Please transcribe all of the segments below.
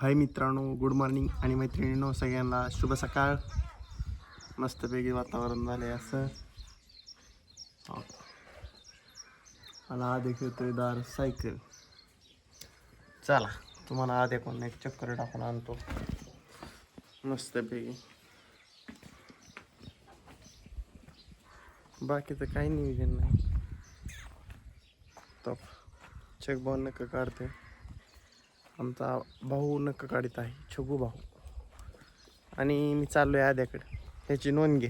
हाय मित्रांनो good morning आणि मैत्रिणींनो सगळ्यांना शुभ सकाळ. मस्तपैकी वातावरण झाले असं. मला आधी खेळतोय दार सायकल. चला तुम्हाला आधी कोण एक चक्कर टाकून आणतो. मस्तपैकी. बाकीचं काही नियोजन नाही. तो चेक बॉल नका काढते. आमचा भाऊ नक्क काढीत आहे छगू भाऊ. आणि मी चाललो आहे आद्याकडे. ह्याची नोंद घे.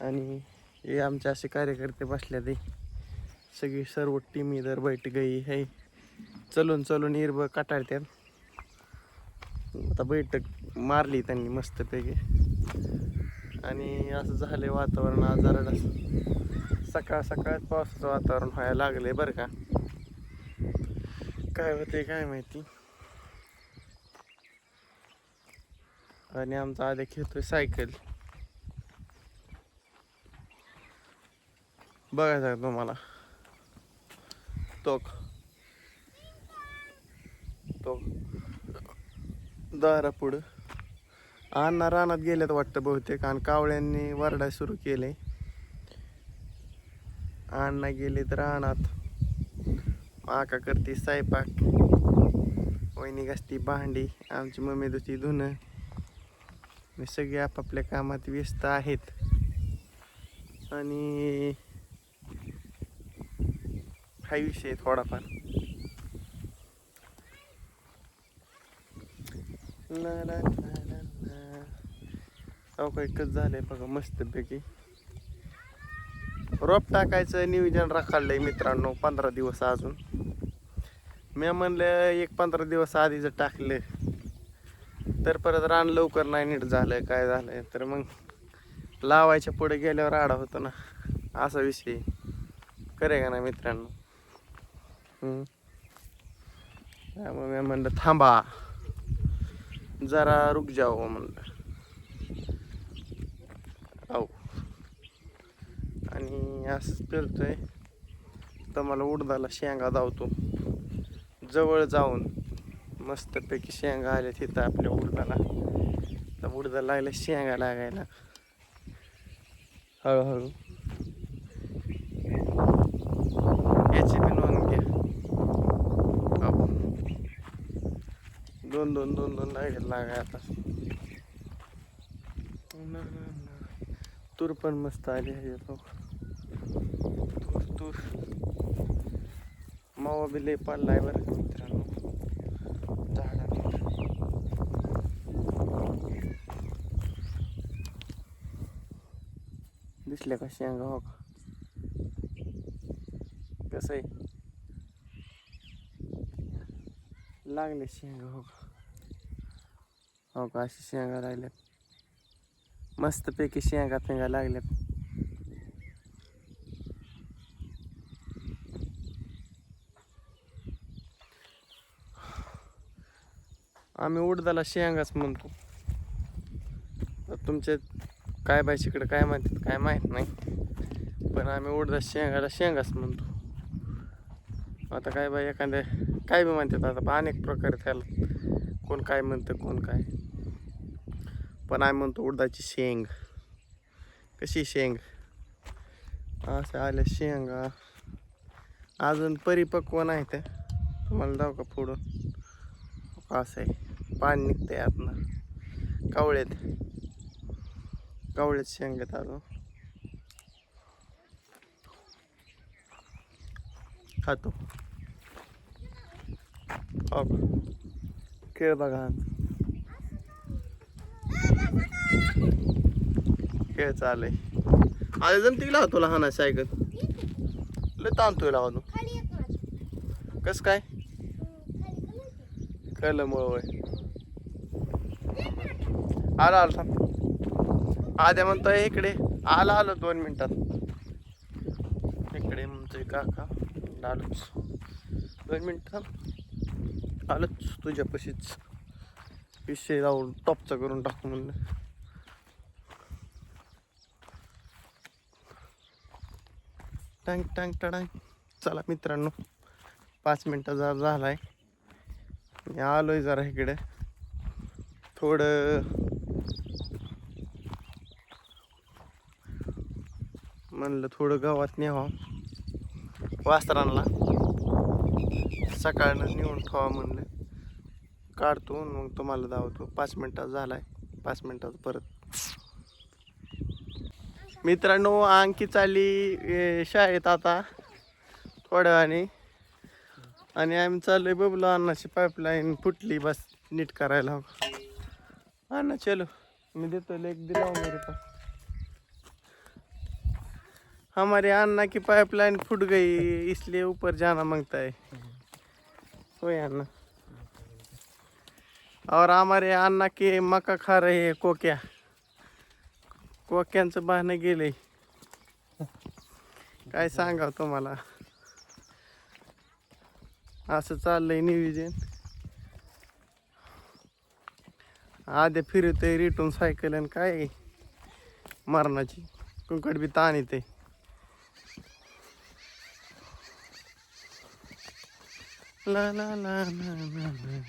आणि हे आमचे असे कार्यकर्ते बसले ते सगळी सर्व टीम इधर बैठ गई हे चलून चलून इरब काटाळत्यात. आता बैठक मारली त्यांनी मस्तपैकी. आणि असं झालं वातावरण आज जरा सकाळ सकाळ पावसाचं वातावरण व्हायला लागले बरं का. काय होते काय माहिती? आणि आमचा आधी खेळतोय सायकल. बघायचं तुम्हाला. तोक. तोक. दारा पुढं. अण्णा रानात गेल्यात वाटतं बहुतेक आणि कावळ्यांनी वरडाय सुरू केले. अण्णा गेले तर रानात. आका करते स्वयंपाक. वहिनी घासती भांडी आमची मम्मी दुसरी धुणं. मी सगळे आपापल्या कामात व्यस्त आहेत. आणि हा विषय थोडाफार. ला ला झालंय बघा मस्तपैकी. रोप टाकायचं नियोजन राखालंय मित्रांनो पंधरा दिवस अजून. मी म्हणलं एक पंधरा दिवस आधीच टाकलं तर परत रान लवकर नाही नीट झालं काय झालं तर मग लावायच्या पुढे गेल्यावर आडा होतो ना असा विषय करे का ना मित्रांनो? त्यामुळे मी म्हणलं थांबा जरा रुक जाओ म्हणलं. आहो आणि असंच करतोय तर मला उडदाला शेंगा धावतो जवळ जाऊन मस्तपैकी शेंगा आल्या तिथं आपल्या उडदाला. तर उडदा लागल्या शेंगा लागायला. हळूहळू. याची बी नोंद घ्या. दोन दोन दोन दोन लागेल लागाय आता. तूर पण मस्त आली आहे तो तूर तूर. मावा बी लय पडलाय बरं मित्रांनो. झाडांवर. दिसल्या का शेंगा हो का? कसं आहे? लागले शेंगा हो का? हो का अशी शेंगा राहिल्यात. मस्तपैकी शेंगा फेंगा लागल्यात. आम्ही उडदाला शेंगाच म्हणतो. तर तुमचे काय बायशीकडे काय म्हणतात काय माहीत नाही. पण आम्ही उडदा शेंगाला शेंगाच म्हणतो. आता काय बाई एखाद्या काय बी म्हणतात आता अनेक प्रकारे त्याला कोण काय म्हणतं कोण काय. पण आम्ही म्हणतो उडदाची शेंग. कशी शेंग? असं आल्या शेंगा. अजून परिपक्व नाही ते तुम्हाला जाऊ का फोडून असं आहे. पाणी निघतंय आतनं. कावळ्यात कावळ्यात शेंगात अजून. खातो. हो का? खेळ बघा. खेळ चालय अरे जमती लावा तुला हा सायकल लय ताणतोय लावा तू खाली येत माझं कस काय? का कळलं मुळ वय आला आला थांब. आद्या म्हणतोय इकडे. आला आलो दोन मिनिटात. इकडे म्हणतोय काका. आलोच. दोन मिनिटात आलोच तुझ्या पशीच. विषय जाऊन टॉपचा करून टाकू म्हणलं. टांग टांग टांग चला मित्रांनो पाच मिनटं जर झालाय. मी आलोय जरा इकडे. थोडं म्हणलं थोडं गावात न्यावा. वासरांना. सकाळनं नेऊन ठेवा म्हणलं. काढतो मग तुम्हाला धावतो. पाच मिनिटात झालाय. पाच मिनिटात परत. मित्रांनो अंकी चालली शाळेत आता. थोड्या वेळाने. आणि आम्ही चाललोय बबलू अन्नाची पाईपलाईन फुटली बस. नीट करायला अन्ना चलो. मी देतो लेख दिला मेरे पास हमारे अन्ना की पाइपलाइन फूट गई इसलिए ऊपर जाना मांगता है। वही अन्ना। और हमारे अन्ना के मका खा रहे है कोक्या। कोक्यांचं बहाणं गेले। काय सांगाव तुम्हाला? असं चाललंय नियोजन. आद्या फिरतोय रिटून सायकल आणि काय? मरणाची. कुंकड बी ताण येते ला ला ला ला ला ला.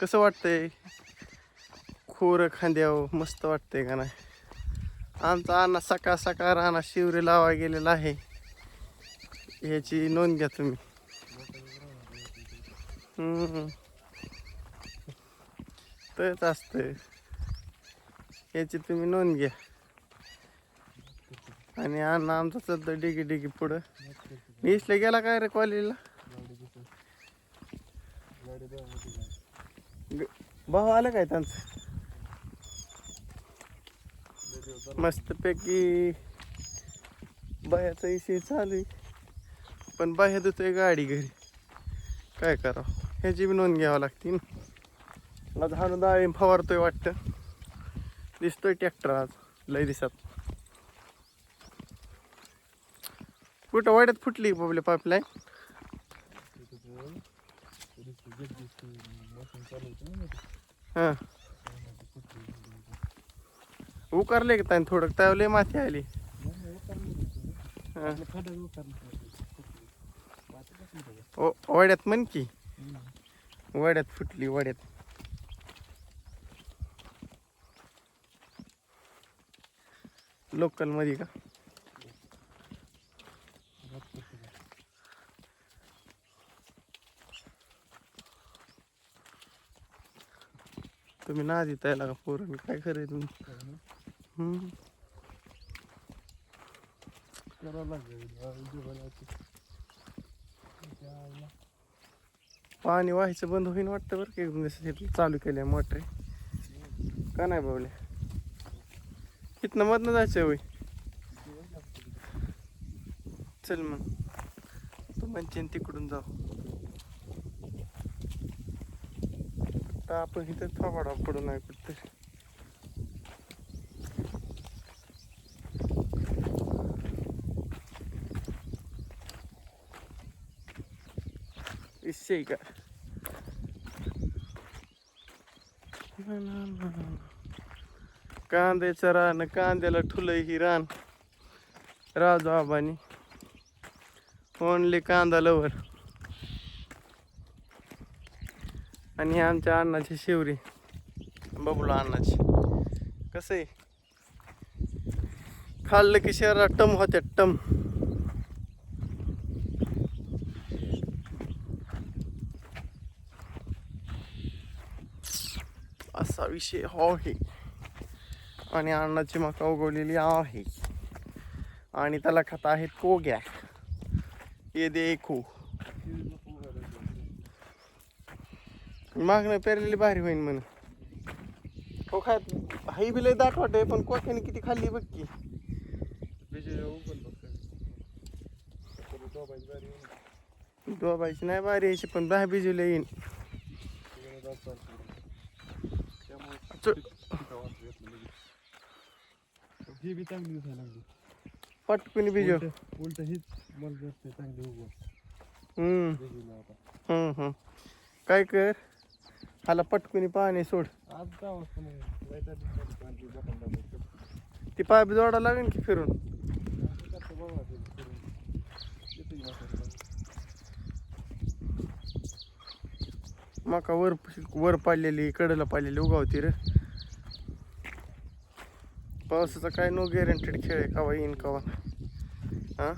कसं वाटतंय? खोरं खांद्याव मस्त वाटतंय का नाही? आमचा अण्णा सकाळ सकाळ राणा शिवरे लावा गेलेला आहे. ह्याची नोंद घ्या तुम्ही. तच तेच असतंय. याची तुम्ही नोंद घ्या. आणि अण्णा आमचा सध्या डिगी डिगी पुढं. मी इसले गेला काय रे कॉलेजला? भाव आलं काय त्यांचं? मस्तपैकी बाह्याचा विषय चालू आहे. पण बाह्या देतोय गाडी घरी. काय करावं? ह्याची बी नोंद घ्यावं लागते ना. आज हाणून डाळिंब फवारतोय वाटतं. दिसतोय ट्रॅक्टर आज. लय दिसत. कुठं वाड्यात फुटली बाबले चालू हां. उकारले का त्याने थोडं त्यावले लय माती आली. वड्यात ओ वाड्यात म्हण की. वाड्यात फुटली वाड्यात. लोकलमध्ये का? तुम्ही ना देता याला का पोरण काय करे तुम्ही. पाणी व्हायचं बंद होईन वाटतं बरं की एकदम चालू केलं मोटर. का नाही बावले? इथनं मधनं जायचं होय. चल मग. तू म्हणशील तिकडून जाऊ. तर आपण इथं थोबाडा पडू नाही कुठतरी विषय का? कांद्याचं रान कांद्याला ठुलय ही रान. राजू आबानी. ओनली कांदा लवर. आणि आमच्या अण्णाची शिवरी. बबुला अण्णाची. कसं आहे? खाल्लं की शहरात टम होत्या टम. असा विषय आहे. आणि अण्णाची मका उगवलेली आहे. आणि त्याला खात आहेत कोग्या. ये देखो. मागणं पेरलेली भारी होईन म्हण. हो खात हाई बी लय दाट वाटे पण कोक्याने किती खाल्ली बघ की. डोबायची नाही भारी यायची पण दहा बिजूला येईन. ही बी चांगली दिसायला लागली. पटकन बिजू? उलट हीच मला चांगली हम्म हम्म. काय कर? हाला पटकुनी पाणी सोड आज दहा वाजता मग वैताग आणली ती पाय जोडा लागेल की फिरून? असं करतो बाबा ते करून. येतो की मका वर वर पाडलेली कडेला पाडलेली उगावती रे. पावसाचा काय नो गॅरंटेड खेळ आहे कवा येईन कवा हा?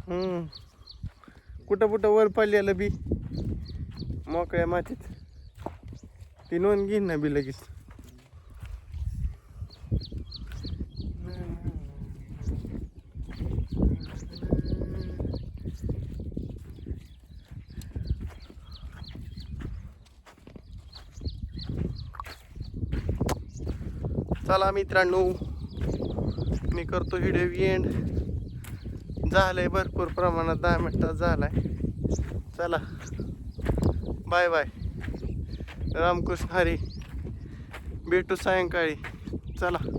हम्म. कुठं कुठं वर पाडलेलं बी? मोकळ्या मातीत. ती नोंद घेईन ना बी लगेच. चला मित्रांनो मी करतो व्हिडिओ एंड झालंय भरपूर प्रमाणात दहा मिनटात झालाय. चला. Bye bye. रामकृष्ण हरी. भेटू सायंकाळी. चला.